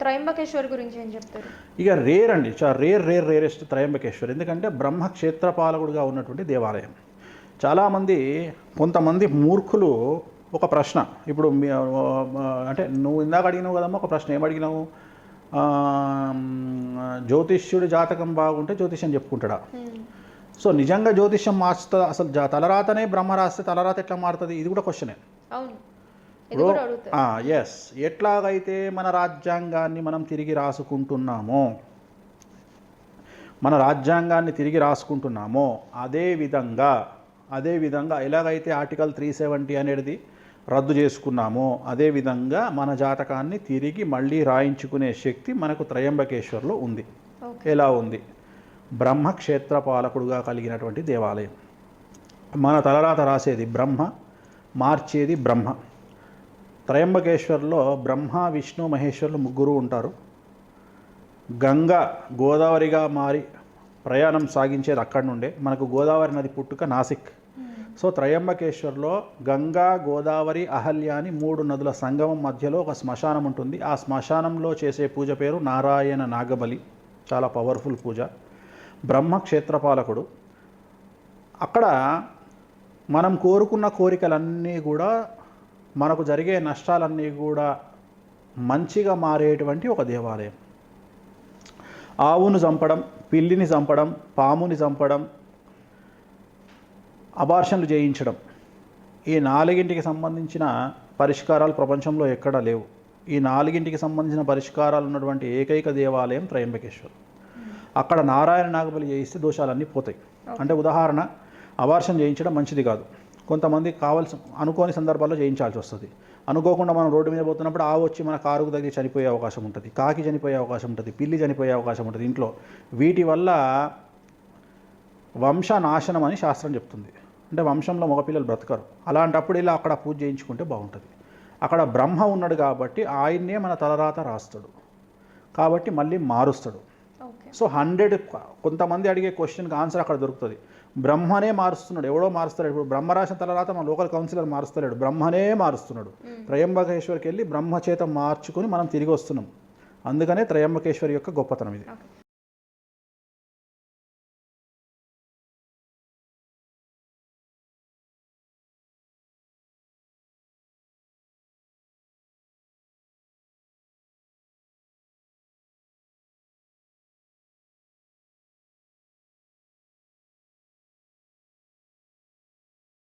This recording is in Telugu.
త్రయంబకేశ్వర్ గురించి ఏం చెప్తారు? ఇక రేర్ అండి. చాలా రేర్ రేర్ రేరెస్ట్ త్రయంబకేశ్వర్. ఎందుకంటే బ్రహ్మ క్షేత్రపాలకుడుగా ఉన్నటువంటి దేవాలయం. చాలామంది కొంతమంది మూర్ఖులు ఒక ప్రశ్న. ఇప్పుడు అంటే నువ్వు ఇందాక అడిగినావు కదమ్మా ఒక ప్రశ్న. ఏం అడిగినావు ఆ, జ్యోతిష్యుడి జాతకం బాగుంటే జ్యోతిష్యం చెప్పుకుంటాడా. సో నిజంగా జ్యోతిష్యం మార్చుతుంది అసలు తలరాతనే బ్రహ్మ రాస్తే తలరాత ఎట్లా మారుతుంది? ఇది కూడా క్వశ్చనే అవును. ఎస్ ఎట్లాగైతే మన రాజ్యాంగాన్ని మనం తిరిగి రాసుకుంటున్నామో మన రాజ్యాంగాన్ని తిరిగి రాసుకుంటున్నామో అదే విధంగా అదే విధంగా ఎలాగైతే ఆర్టికల్ త్రీ సెవెంటీ అనేది రద్దు చేసుకున్నామో అదే విధంగా మన జాతకాన్ని తిరిగి మళ్ళీ రాయించుకునే శక్తి మనకు త్రయంబకేశ్వర్లో ఉంది. ఎలా ఉంది? బ్రహ్మ క్షేత్ర పాలకుడుగా కలిగినటువంటి దేవాలయం. మన తలరాత రాసేది బ్రహ్మ మార్చేది బ్రహ్మ. త్రయంబకేశ్వర్లో బ్రహ్మ విష్ణు మహేశ్వరులు ముగ్గురు ఉంటారు. గంగ గోదావరిగా మారి ప్రయాణం సాగించేది అక్కడి నుండే. మనకు గోదావరి నది పుట్టుక నాసిక్. సో త్రయంబకేశ్వర్లో గంగా గోదావరి అహల్య అని మూడు నదుల సంగమం మధ్యలో ఒక శ్మశానం ఉంటుంది. ఆ శ్మశానంలో చేసే పూజ పేరు నారాయణ నాగబలి. చాలా పవర్ఫుల్ పూజ. బ్రహ్మ క్షేత్రపాలకుడు. అక్కడ మనం కోరుకున్న కోరికలన్నీ కూడా మనకు జరిగే నష్టాలన్నీ కూడా మంచిగా మారేటువంటి ఒక దేవాలయం. ఆవును చంపడం పిల్లిని చంపడం పాముని చంపడం అబార్షన్లు చేయించడం. ఈ నాలుగింటికి సంబంధించిన పరిష్కారాలు ప్రపంచంలో ఎక్కడా లేవు. ఈ నాలుగింటికి సంబంధించిన పరిష్కారాలు ఉన్నటువంటి ఏకైక దేవాలయం త్రయంబకేశ్వర్. అక్కడ నారాయణ నాగబలి చేయిస్తే దోషాలన్నీ పోతాయి. అంటే ఉదాహరణ అబార్షన్ చేయించడం మంచిది కాదు. కొంతమంది కావాల్సి అనుకోని సందర్భాల్లో చేయించాల్సి వస్తుంది. అనుకోకుండా మనం రోడ్డు మీద పోతున్నప్పుడు ఆవు వచ్చి మన కారుకు తగిలి చనిపోయే అవకాశం ఉంటుంది. కాకి చనిపోయే అవకాశం ఉంటుంది. పిల్లి చనిపోయే అవకాశం ఉంటుంది ఇంట్లో. వీటి వల్ల వంశనాశనం అని శాస్త్రం చెప్తుంది. అంటే వంశంలో మగపిల్లలు బ్రతకరు. అలాంటప్పుడు ఇలా అక్కడ పూజ చేయించుకుంటే బాగుంటుంది. అక్కడ బ్రహ్మ ఉన్నాడు కాబట్టి ఆయన్నే మన తలరాత రాస్తాడు. కాబట్టి మళ్ళీ మారుస్తాడు. సో హండ్రెడ్ కొంతమంది అడిగే క్వశ్చన్కి ఆన్సర్ అక్కడ దొరుకుతుంది. బ్రహ్మనే మారుస్తున్నాడు. ఎవడో మారుస్తాడు. ఇప్పుడు బ్రహ్మ రాసిన తర్వాత మన లోకల్ కౌన్సిలర్ మారుస్తలేడు. బ్రహ్మనే మారుస్తున్నాడు. త్రయంబకేశ్వర్కి వెళ్ళి బ్రహ్మ చేత మార్చుకొని మనం తిరిగి వస్తున్నాం. అందుకనే త్రయంబకేశ్వరి యొక్క గొప్పతనం ఇది.